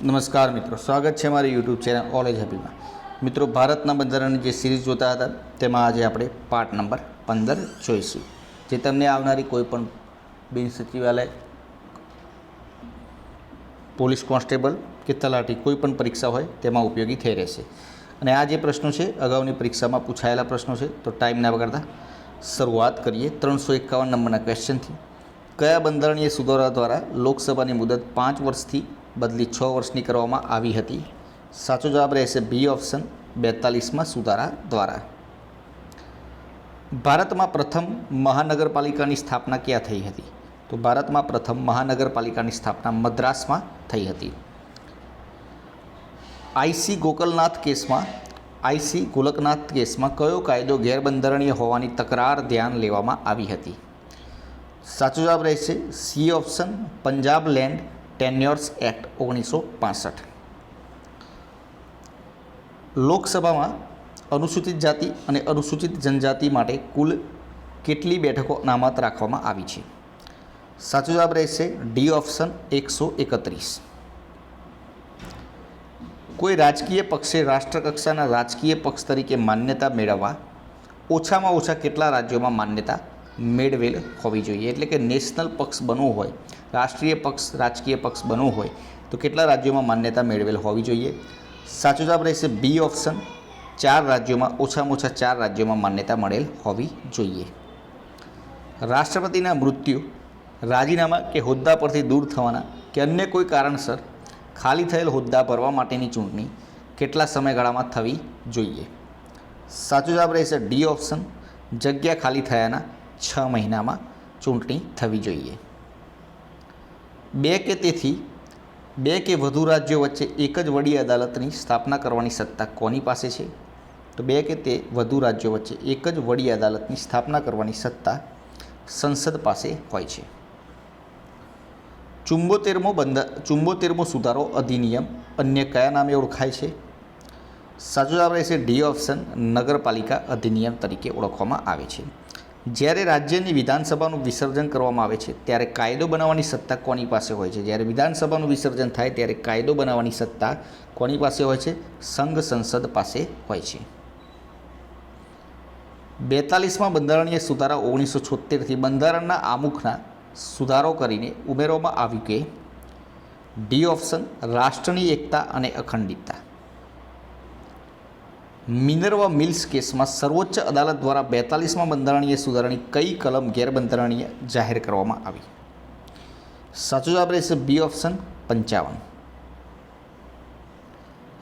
નમસ્કાર મિત્રો, સ્વાગત છે મારી યુટ્યુબ ચેનલ ઓલેજ હેપીમાં મિત્રો, ભારતના બંધારણની જે સિરીઝ જોતા હતા, તેમાં આજે આપણે પાર્ટ નંબર પંદર જોઈશું. જે તમને આવનારી કોઈ પણ બિન સચિવાલય, પોલીસ કોન્સ્ટેબલ કે તલાટી કોઈ પણ પરીક્ષા હોય, તેમાં ઉપયોગી થઈ રહેશે. અને આ જે પ્રશ્નો છે, અગાઉની પરીક્ષામાં પૂછાયેલા પ્રશ્નો છે, તો ટાઈમ ના શરૂઆત કરીએ ત્રણસો એકાવન નંબરના ક્વેશ્ચનથી કયા બંધારણીય સુધારા દ્વારા લોકસભાની મુદત પાંચ વર્ષથી બદલી છ વર્ષની કરવામાં આવી હતી. સાચો જવાબ રહેશે બી ઓપ્શન બેતાલીસમાં સુધારા દ્વારા. ભારતમાં પ્રથમ મહાનગરપાલિકાની સ્થાપના ક્યાં થઈ હતી? તો ભારતમાં પ્રથમ મહાનગરપાલિકાની સ્થાપના મદ્રાસમાં થઈ હતી. આઈસી ગોકલનાથ કેસમાં આઈસી ગોલકનાથ કેસમાં કયો કાયદો ગેરબંધારણીય હોવાની તકરાર ધ્યાન લેવામાં આવી હતી? સાચો જવાબ રહેશે C option Punjab land tenures act ઓગણીસો પાસઠ. લોકસભામાં અનુસૂચિત જાતિ અને અનુસૂચિત જનજાતિ માટે કુલ કેટલી બેઠકો અનામત રાખવામાં આવી છે? સાચો જવાબ રહેશે ડી ઓપ્શન એકસો એકત્રીસ. કોઈ રાજકીય પક્ષે રાષ્ટ્રકક્ષાના રાજકીય પક્ષ તરીકે માન્યતા મેળવવા ઓછામાં ઓછા કેટલા રાજ્યોમાં માન્યતા મેળવેલ હોવી જોઈએ? એટલે કે નેશનલ પક્ષ બનવું હોય રાષ્ટ્રીય પક્ષ, રાજકીય પક્ષ બનવું હોય તો કેટલા રાજ્યોમાં માન્યતા મેળવેલ હોવી જોઈએ? સાચો જવાબ રહેશે બી ઓપ્શન ચાર રાજ્યોમાં ઓછામાં ઓછા ચાર રાજ્યોમાં માન્યતા મળેલ હોવી જોઈએ. રાષ્ટ્રપતિના મૃત્યુ, રાજીનામા કે હોદ્દા પરથી દૂર થવાના કે અન્ય કોઈ કારણસર ખાલી થયેલ હોદ્દા ભરવા માટેની ચૂંટણી કેટલા સમયગાળામાં થવી જોઈએ? સાચો જવાબ રહેશે ડી ઓપ્શન જગ્યા ખાલી થયાના છ મહિનામાં ચૂંટણી થવી જોઈએ. બે કે તેથી? બે કે વધુ રાજ્યો વચ્ચે એક જ વડી અદાલતની સ્થાપના કરવાની સત્તા કોની પાસે છે? તો બે કે તે વધુ રાજ્યો વચ્ચે એક જ વડી અદાલતની સ્થાપના કરવાની સત્તા સંસદ પાસે હોય છે. ચુંબોતેરમો બંધા, ચુંબોતેરમો સુધારો અધિનિયમ અન્ય કયા નામે ઓળખાય છે? સાચો જવાબ રહેશે ડી ઓપ્શન નગરપાલિકા અધિનિયમ તરીકે ઓળખવામાં આવે છે. જ્યારે રાજ્યની વિધાનસભાનું વિસર્જન કરવામાં આવે છે, ત્યારે કાયદો બનાવવાની સત્તા કોની પાસે હોય છે? જ્યારે વિધાનસભાનું વિસર્જન થાય, ત્યારે કાયદો બનાવવાની સત્તા કોની પાસે હોય છે? સંઘ સંસદ પાસે હોય છે. બેતાલીસમાં બંધારણીય સુધારા ઓગણીસો છોતેરથી બંધારણના આમુખના સુધારો કરીને ઉમેરવામાં આવ્યું કે, ડી ઓપ્શન રાષ્ટ્રની એકતા અને અખંડિતતા. મિનર્વા મિલ્સ કેસમાં સર્વોચ્ચ અદાલત દ્વારા બેતાલીસમાં બંધારણીય સુધારણી કઈ કલમ ગેરબંધારણીય જાહેર કરવામાં આવી? સાચો જવાબ રહેશે બી ઓપ્શન પંચાવન.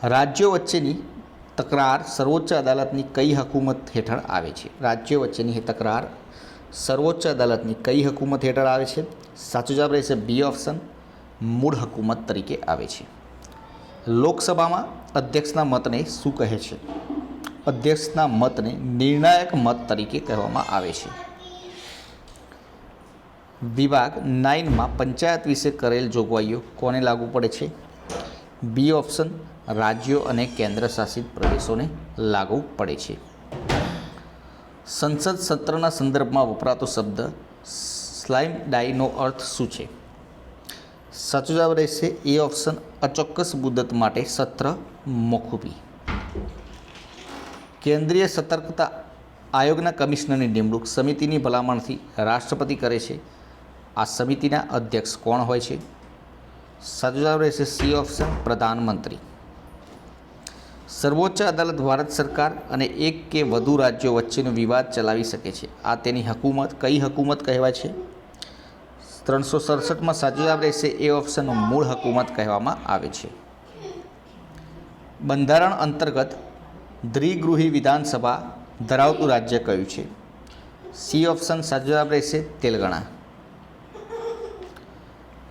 રાજ્યો વચ્ચેની તકરાર સર્વોચ્ચ અદાલતની કઈ હકુમત હેઠળ આવે છે? રાજ્યો વચ્ચેની તકરાર સર્વોચ્ચ અદાલતની કઈ હકુમત હેઠળ આવે છે? સાચો જવાબ રહેશે બી ઓપ્શન મૂળ હકુમત તરીકે આવે છે. લોકસભામાં અધ્યક્ષના મતને શું કહે છે? અધ્યક્ષના મતને નિર્ણાયક મત તરીકે કહેવામાં આવે છે. વિભાગ નાઇનમાં પંચાયત વિશે કરેલ જોગવાઈઓ કોને લાગુ પડે છે? બી ઓપ્શન, રાજ્યો અને કેન્દ્ર શાસિત પ્રદેશોને લાગુ પડે છે. સંસદ સત્રના સંદર્ભમાં વપરાતો શબ્દ સ્લાઇમ ડાઈનો અર્થ શું છે? સાચો જવાબ રહેશે એ ઓપ્શન, અચોક્કસ મુદત માટે સત્ર મોકૂફી. કેન્દ્રીય સતર્કતા આયોગના કમિશનરની નિમણૂક સમિતિની ભલામણથી રાષ્ટ્રપતિ કરે છે. આ સમિતિના અધ્યક્ષ કોણ હોય છે? સાચો રહેશે સી ઓપ્શન પ્રધાનમંત્રી. સર્વોચ્ચ અદાલત ભારત સરકાર અને એક કે વધુ રાજ્યો વચ્ચેનો વિવાદ ચલાવી શકે છે. આ તેની હકુમત કઈ હકુમત કહેવાય છે? ત્રણસો સડસઠમાં સાચો જવાબ રહેશે એ ઓપ્શનનો મૂળ હકુમત કહેવામાં આવે છે. બંધારણ અંતર્ગત દ્વિગૃહી વિધાનસભા ધરાવતું રાજ્ય કયું છે? સી ઓપ્શન સાચો જવાબ રહેશે તેલંગાણા.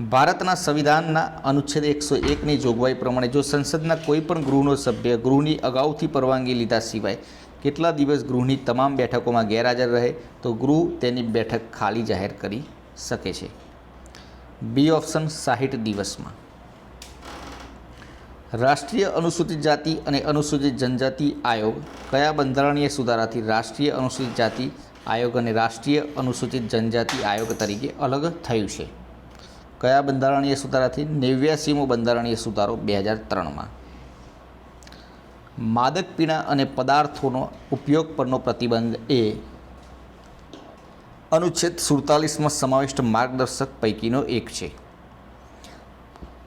ભારતના સંવિધાનના અનુચ્છેદ એકસો એકની જોગવાઈ પ્રમાણે જો સંસદના કોઈપણ ગૃહનો સભ્ય ગૃહની અગાઉથી પરવાનગી લીધા સિવાય કેટલા દિવસ ગૃહની તમામ બેઠકોમાં ગેરહાજર રહે, તો ગૃહ તેની બેઠક ખાલી જાહેર કરી શકે છે. બી ઓપ્શન સાહીઠ દિવસમાં. રાષ્ટ્રીય અનુસૂચિત જાતિ અને અનુસૂચિત જનજાતિ આયોગ કયા બંધારણીય સુધારાથી રાષ્ટ્રીય અનુસૂચિત જાતિ આયોગ અને રાષ્ટ્રીય અનુસૂચિત જનજાતિ આયોગ તરીકે અલગ થયું છે? કયા બંધારણીય સુધારાથી નેવ્યાસીમો બંધારણીય સુધારો બે હજાર ત્રણમાં? માદક પીણા અને પદાર્થોનો ઉપયોગ પરનો પ્રતિબંધ એ અનુચ્છેદ સુડતાલીસમાં સમાવિષ્ટ માર્ગદર્શક પૈકીનો એક છે.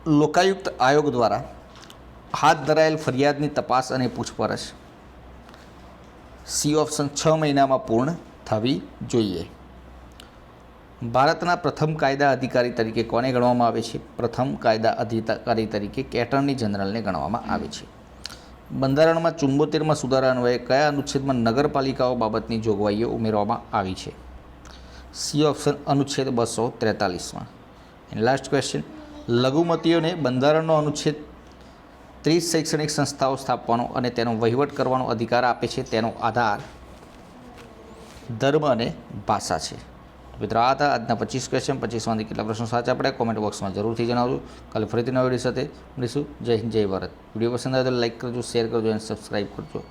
લોકાયુક્ત આયોગ દ્વારા હાથ ધરાયેલ ફરિયાદની તપાસ અને પૂછપરછ. સી ઓપ્શન છ મહિનામાં પૂર્ણ થવી જોઈએ. ભારતના પ્રથમ કાયદા અધિકારી તરીકે કોને ગણવામાં આવે છે? પ્રથમ કાયદા અધિકારી તરીકે એટર્ની જનરલને ગણવામાં આવે છે? બંધારણમાં ચુંબોતેરમાં સુધારા અન્વયે કયા અનુચ્છેદમાં નગરપાલિકાઓ બાબતની જોગવાઈઓ ઉમેરવામાં આવી છે? સી ઓપ્શન અનુચ્છેદ બસો ત્રેતાલીસમાં. લાસ્ટ ક્વેશ્ચન લઘુમતીઓને બંધારણનો અનુચ્છેદ ત્રીસ શૈક્ષણિક સંસ્થાઓ સ્થાપવાનો અને તેનો વહીવટ કરવાનો અધિકાર આપે છે, તેનો આધાર ધર્મ અને ભાષા છે. મિત્રો, આ હતા આજના પચીસ ક્વેશ્ચન પચીસમાંથી કેટલા પ્રશ્નો સાચા પડ્યા? કોમેન્ટ બોક્સમાં જરૂરથી જણાવજો. કાલે ફરીથી નવા વીડિયો સાથે મળીશું. જય હિન્દ, જય ભારત. વીડિયો પસંદ આવે તો લાઇક કરજો, શેર કરજો અને સબસ્ક્રાઈબ કરજો.